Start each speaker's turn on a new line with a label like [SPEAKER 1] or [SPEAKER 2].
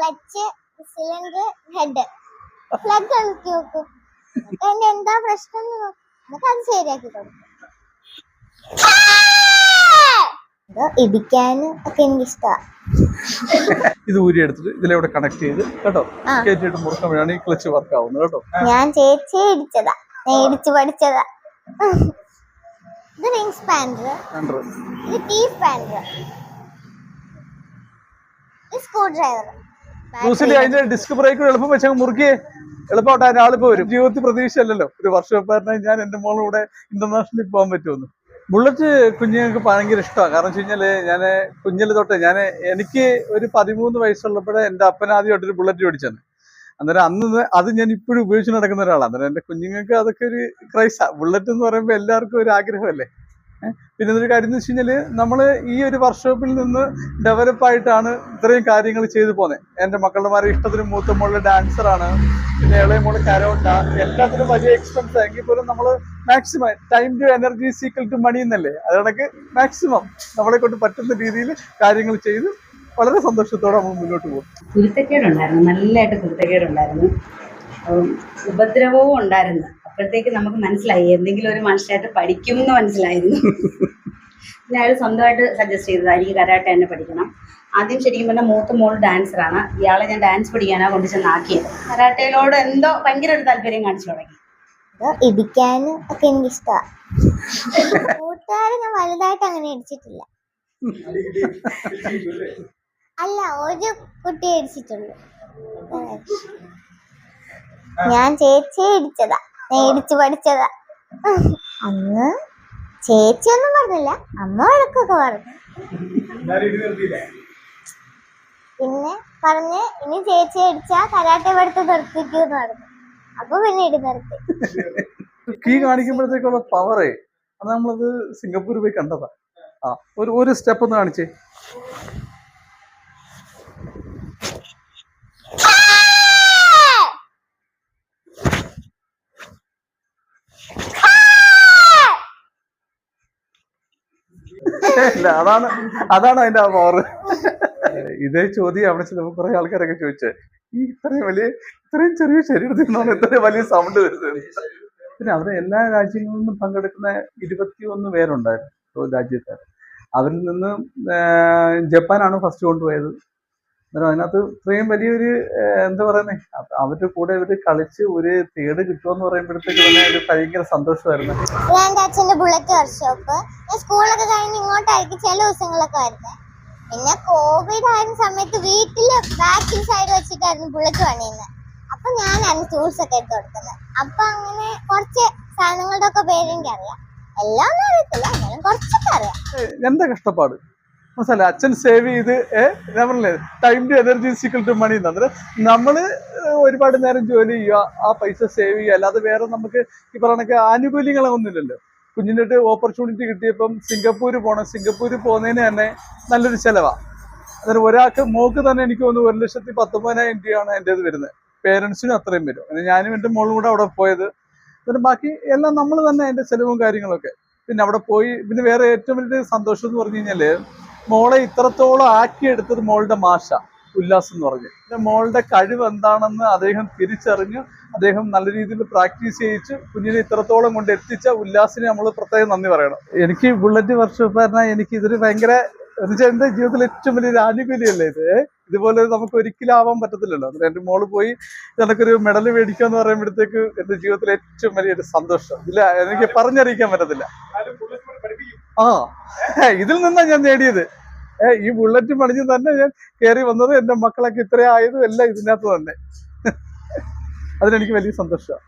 [SPEAKER 1] Clutch cylinder head. Plug ഇളക്കി വെക്കും. എന്നിട്ട് അതിന്റെ എന്താ പ്രശ്നം എന്ന് നോക്കും. എന്നിട്ട് അത് ശരിയാക്കി കൊടുക്കും. ഇത് ഇടിക്കാനും ഒക്കെ എനിക്ക് ഇഷ്ടമാ
[SPEAKER 2] ഇത് ഊരി എടുത്തിട്ട് ഇതിലൂടെ കണക്ട് ചെയ്ത് കേട്ടോ.
[SPEAKER 1] കേറ്റിട്ട്
[SPEAKER 2] കയറ്റിയിട്ട് മുറുക്കുമ്പോഴാണ് ഈ ക്ലച്ച് വർക്ക് ആവുന്നത് കേട്ടോ.
[SPEAKER 1] ഞാൻ ചേച്ചി ഇടിച്ചതാ. ഞാൻ ഇടിച്ചു പഠിച്ചതാ ഇത് റിംഗ് സ്പാൻഡർ ഇത് ടീ സ്പാൻഡർ ഇത് സ്ക്രൂ ഡ്രൈവർ
[SPEAKER 2] ന്യൂസിൽ അതിന്റെ ഡിസ്ക് ബ്രേക്ക് എളുപ്പം വെച്ചങ്ങ് മുറുക്കി. എളുപ്പമായിട്ട് ആളിപ്പോ വരും. ജീവിതത്തിൽ പ്രതീക്ഷയല്ലല്ലോ. ഒരു വർഷക്കാരനായി ഞാൻ എന്റെ മോളും കൂടെ ഇന്റർനാഷണലിൽ പോകാൻ പറ്റുമെന്ന്. ബുള്ളറ്റ് കുഞ്ഞുങ്ങൾക്ക് ഭയങ്കര ഇഷ്ടമാണ്. കാരണം വെച്ച് കഴിഞ്ഞാൽ ഞാൻ കുഞ്ഞിൽ തൊട്ട് ഞാൻ എനിക്ക് ഒരു പതിമൂന്ന് വയസ്സുള്ളപ്പോഴേ എന്റെ അപ്പൻ ആദ്യമായിട്ടൊരു ബുള്ളറ്റ് മേടിച്ചത് അന്നേരം അന്ന് അത് ഞാൻ ഇപ്പോഴും ഉപയോഗിച്ച് നടക്കുന്ന ഒരാളാണ്. അന്നേരം എന്റെ കുഞ്ഞുങ്ങൾക്ക് അതൊക്കെ ഒരു ക്രൈസാണ് ബുള്ളറ്റ് എന്ന് പറയുമ്പോൾ എല്ലാവർക്കും ഒരു ആഗ്രഹമല്ലേ? പിന്നെ ഒരു കാര്യം എന്ന് വെച്ച് കഴിഞ്ഞാൽ നമ്മൾ ഈ ഒരു വർക്ക്ഷോപ്പിൽ നിന്ന് ഡെവലപ്പ് ആയിട്ടാണ് ഇത്രയും കാര്യങ്ങൾ ചെയ്തു പോകുന്നത് എന്റെ മക്കളുടെ ഇഷ്ടത്തിന് മൂത്ത മോളിൽ ഡാൻസറാണ് പിന്നെ ഇളയ മോൾ കരോട്ട എല്ലാത്തിനും വലിയ എക്സ്പെൻസ് എങ്കിൽ പോലും നമ്മൾ maximum time to energy sequel to money എന്നല്ലേ? അത് മാക്സിമം നമ്മളെ കൊണ്ട് പറ്റുന്ന രീതിയിൽ കാര്യങ്ങൾ ചെയ്ത് വളരെ സന്തോഷത്തോടെ നമ്മൾ മുന്നോട്ട് പോകും.
[SPEAKER 3] കുരുത്തക്കേടുണ്ടായിരുന്നു നല്ലതായിട്ട് കുരുത്തക്കേടുണ്ടായിരുന്നു. ഉപദ്രവവും ഉണ്ടായിരുന്നു. അപ്പോഴത്തേക്ക് നമുക്ക് മനസ്സിലായി. എന്തെങ്കിലും ഒരു മനുഷ്യരായിട്ട് പഠിക്കും എന്ന് മനസ്സിലായിരുന്നു. പിന്നെ അയാൾ സ്വന്തമായിട്ട് സജസ്റ്റ് ചെയ്തതായിരിക്കും എനിക്ക് കരാട്ടെ തന്നെ പഠിക്കണം. ആദ്യം ശരിക്കും പറഞ്ഞാൽ മൂത്ത മോൾ ഡാൻസറാണ് ഇയാളെ ഞാൻ ഡാൻസ് പഠിക്കാനാണ് കൊണ്ട് ചെന്നാക്കിയത് കരാട്ടയിലോട് എന്തോ ഭയങ്കര ഒരു താല്പര്യം കാണിച്ചു തുടങ്ങി.
[SPEAKER 1] ഇടിക്കാനും ഒക്കെ എനിക്ക് ഇഷ്ടമാണ് കൂട്ടുകാരെ ഞാൻ വലുതായിട്ട് അങ്ങനെ ഇടിച്ചിട്ടില്ല. അല്ല ഒരു കുട്ടിയെ ഇടിച്ചിട്ടുള്ളൂ. ഞാൻ ചേച്ചിയെ ഇടിച്ചതാ. ഞാൻ ഇടിച്ചു പഠിച്ചതാ. അന്ന് ചേച്ചിയൊന്നും പറഞ്ഞില്ല. അമ്മ വഴക്കൊക്കെ പറഞ്ഞു. പിന്നെ പറഞ്ഞ് ഇനി ചേച്ചി അടിച്ചാ കരാട്ടെ പഠിത്തം നിർത്തിക്കൂന്ന് പറഞ്ഞു. അപ്പൊ പിന്നെ ഇടി നിർത്തി.
[SPEAKER 2] കീ കാണിക്കുമ്പോഴത്തേക്കുള്ള പവറേ അത് നമ്മളത് സിംഗപ്പൂർ പോയി കണ്ടതാ. ആ ഒരു ഒരു സ്റ്റെപ്പ് ഒന്ന് കാണിച്ചേ. അതാണ് അതാണ് അതിന്റെ ആ പവർ ഇതേ ചോദ്യം അവിടെ ചിലപ്പോൾ കുറെ ആൾക്കാരൊക്കെ ചോദിച്ചേ ഈ ഇത്രയും വലിയ ഇത്രയും ചെറിയ ശരീരത്തിൽ നിന്നാണ് ഇത്രയും വലിയ സൗണ്ട് വരുന്നത്? പിന്നെ അവിടെ എല്ലാ രാജ്യങ്ങളിൽ നിന്നും പങ്കെടുക്കുന്ന ഇരുപത്തിയൊന്ന് പേരുണ്ടായിരുന്നു രാജ്യക്കാർ അവരിൽ നിന്ന് ജപ്പാനാണ് ഫസ്റ്റ് കൊണ്ടുപോയത്. അന്നേരം അതിനകത്ത് ഇത്രയും വലിയൊരു എന്താ പറയുന്നത് അവരുടെ കൂടെ ഇവർ കളിച്ച് ഒരു തേട് കിട്ടുമെന്ന് പറയുമ്പോഴത്തേക്ക് തന്നെ ഒരു ഭയങ്കര സന്തോഷമായിരുന്നു.
[SPEAKER 1] ഇത് എന്റെ അച്ഛന്റെ ബുള്ളറ്റ് വർക്ക്ഷോപ്പ് ഞാൻ സ്കൂളൊക്കെ കഴിഞ്ഞ് ഇങ്ങോട്ടായിരിക്കും ചില ദിവസങ്ങളൊക്കെ വരുന്നത് പിന്നെ കോവിഡ് ആയിരുന്ന സമയത്ത് വീട്ടിൽ ബാക്കിൽ സൈഡ് വെച്ചിട്ടായിരുന്നു ബുള്ളറ്റ് പണിയുന്നത് അപ്പൊ ഞാനായിരുന്നു ടൂൾസ് ഒക്കെ എടുത്തു കൊടുക്കുന്നത്. അപ്പൊ അങ്ങനെ കുറച്ച് സാധനങ്ങളുടെ ഒക്കെ പേരെനിക്ക് അറിയാം എല്ലാം ഒന്നും അറിയത്തില്ല എന്നാലും കുറച്ചൊക്കെ അറിയാം.
[SPEAKER 2] എന്താ കഷ്ടപ്പാട്? മനസ്സിലായി അച്ഛൻ സേവ് ചെയ്ത് ഞാൻ time to energy equal to money അന്നേരം നമ്മൾ ഒരുപാട് നേരം ജോലി ചെയ്യുക ആ പൈസ സേവ് ചെയ്യുക അല്ലാതെ വേറെ നമുക്ക് ഈ പറയണൊക്കെ ആനുകൂല്യങ്ങളൊന്നുമില്ലല്ലോ. കുഞ്ഞിന്റെ ഓപ്പർച്യൂണിറ്റി കിട്ടിയപ്പം സിംഗപ്പൂർ പോകണം സിംഗപ്പൂർ പോകുന്നതിന് തന്നെ നല്ലൊരു ചിലവാ. അതായത് ഒരാൾക്ക് മോക്ക് തന്നെ എനിക്ക് തോന്നുന്നു ഒരു ലക്ഷത്തി പത്തൊമ്പതിനായിരം രൂപയാണ് എന്റെ ഇത് വരുന്നത്. പേരൻസിനും അത്രയും വരും. അങ്ങനെ ഞാനും എന്റെ മോളും കൂടെ അവിടെ പോയത്. പിന്നെ ബാക്കി എല്ലാം നമ്മൾ തന്നെ അതിന്റെ ചിലവും കാര്യങ്ങളൊക്കെ. പിന്നെ അവിടെ പോയി പിന്നെ വേറെ ഏറ്റവും വലിയ സന്തോഷം എന്ന് പറഞ്ഞു കഴിഞ്ഞാൽ മോളെ ഇത്രത്തോളം ആക്കിയെടുത്തത് മോളുടെ മാഷ ഉല്ലാസ് എന്ന് പറഞ്ഞു. പിന്നെ മോളുടെ കഴിവ് എന്താണെന്ന് അദ്ദേഹം തിരിച്ചറിഞ്ഞ് അദ്ദേഹം നല്ല രീതിയിൽ പ്രാക്ടീസ് ചെയ്യിച്ച് കുഞ്ഞിനെ ഇത്രത്തോളം കൊണ്ട് എത്തിച്ച ഉല്ലാസിനെ നമ്മൾ പ്രത്യേകം നന്ദി പറയണം. എനിക്ക് ബുള്ളറ്റ് വർക്ക്ഷോപ്പ് പറഞ്ഞാൽ എനിക്ക് ഇതൊരു ഭയങ്കര എന്നുവെച്ചാൽ എന്റെ ജീവിതത്തിൽ ഏറ്റവും വലിയൊരു ആനുകൂല്യമല്ലേ ഇത്? ഇതുപോലെ നമുക്ക് ഒരിക്കലും ആവാൻ പറ്റത്തില്ലല്ലോ. അന്നേരം എന്റെ മോൾ പോയി എനിക്കൊരു മെഡൽ മേടിക്കുക എന്ന് പറയുമ്പോഴത്തേക്ക് എന്റെ ജീവിതത്തിൽ ഏറ്റവും വലിയൊരു സന്തോഷം. ഇല്ല എനിക്ക് പറഞ്ഞറിയിക്കാൻ പറ്റത്തില്ല. ആ. ഇതിൽ നിന്നാണ് ഞാൻ നേടിയത്. ഏ ഈ ബുള്ളറ്റ് പണിഞ്ഞ് തന്നെ ഞാൻ കയറി വന്നത് എന്റെ മക്കളൊക്കെ ഇത്രയായതും എല്ലാം ഇതിനകത്ത് തന്നെ. അതിനെനിക്ക് വലിയ സന്തോഷമാണ്